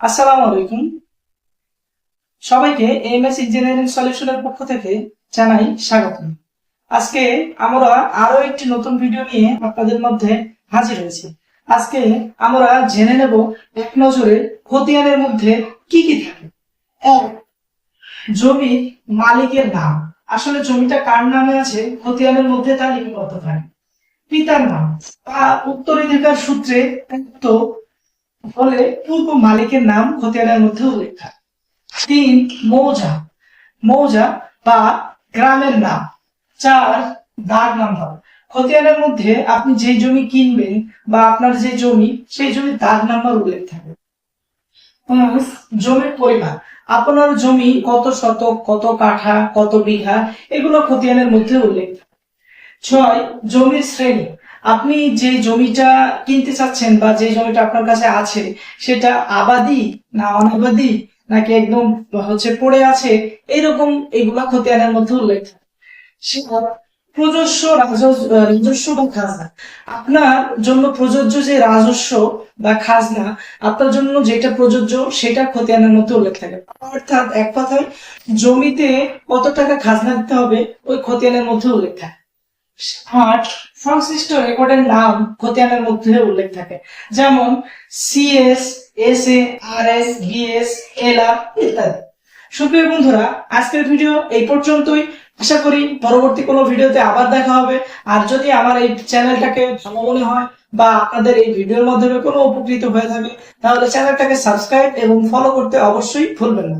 আসসালামু আলাইকুম। সবাইকে এমএস ইঞ্জিনিয়ারিং সলিউশনের পক্ষ থেকে জানাই স্বাগত আজকে আমরা আরও একটি নতুন ভিডিও নিয়ে আপনাদের মধ্যে হাজির হয়েছি। আজকে আমরা জেনে নেব এক নজরে খতিয়ানের মধ্যে কি কি থাকে। এক জমির মালিকের নাম। আসলে জমিটা কার নামে আছে? খতিয়ানের মধ্যে তা লিপিবদ্ধ থাকে। পিতার নাম। বা উত্তরাধিকার সূত্রে প্রাপ্ত ফলে পূর্ব মালিকের নাম খতিয়ানের মধ্যে উল্লেখ থাকে। তিন, মৌজা। মৌজা বা গ্রামের নাম। চার, দাগ নাম্বার খতিয়ানের মধ্যে আপনি যে জমি কিনবেন বা আপনার যে জমি, সেই জমির দাগ নাম্বার উল্লেখ থাকে। জমির পরিমাণ। আপনার জমি কত শতক, কত কাঠা, কত বিঘা, এগুলো খতিয়ানের মধ্যে উল্লেখ থাকে। ছয়, জমির শ্রেণি। আপনি যে জমিটা কিনতে চাচ্ছেন বা যে জমিটা আপনার কাছে আছে, সেটা আবাদি না অনাবাদি, নাকি একদম হচ্ছে পড়ে আছে এইরকম এগুলা খতিয়ানের মধ্যে উল্লেখ প্রযোজ্য রাজস্ব রাজস্ব বা খাজনা। আপনার জন্য প্রযোজ্য যে রাজস্ব বা খাজনা, আপনার জন্য যেটা প্রযোজ্য সেটা খতিয়ানের মধ্যে উল্লেখ থাকে। অর্থাৎ এক কথায়, জমিতে কত টাকা খাজনা দিতে হবে, ওই খতিয়ানের মধ্যে উল্লেখ থাকে। আট সংশ্লিষ্ট রেকর্ডের নাম খতিয়ানের মধ্যে উল্লেখ থাকে। যেমন CS S A R S BS LR ইত্যাদি। সুপ্রিয় বন্ধুরা, আজকের ভিডিও এই পর্যন্তই। আশা করি পরবর্তী কোনো ভিডিওতে আবার দেখা হবে। আর যদি আমার এই চ্যানেলটাকে ভালো মনে হয় বা আপনাদের এই ভিডিওর মাধ্যমে কোনো উপকৃত হয়ে থাকে, তাহলে চ্যানেলটাকে সাবস্ক্রাইব এবং ফলো করতে অবশ্যই ভুলবেন না।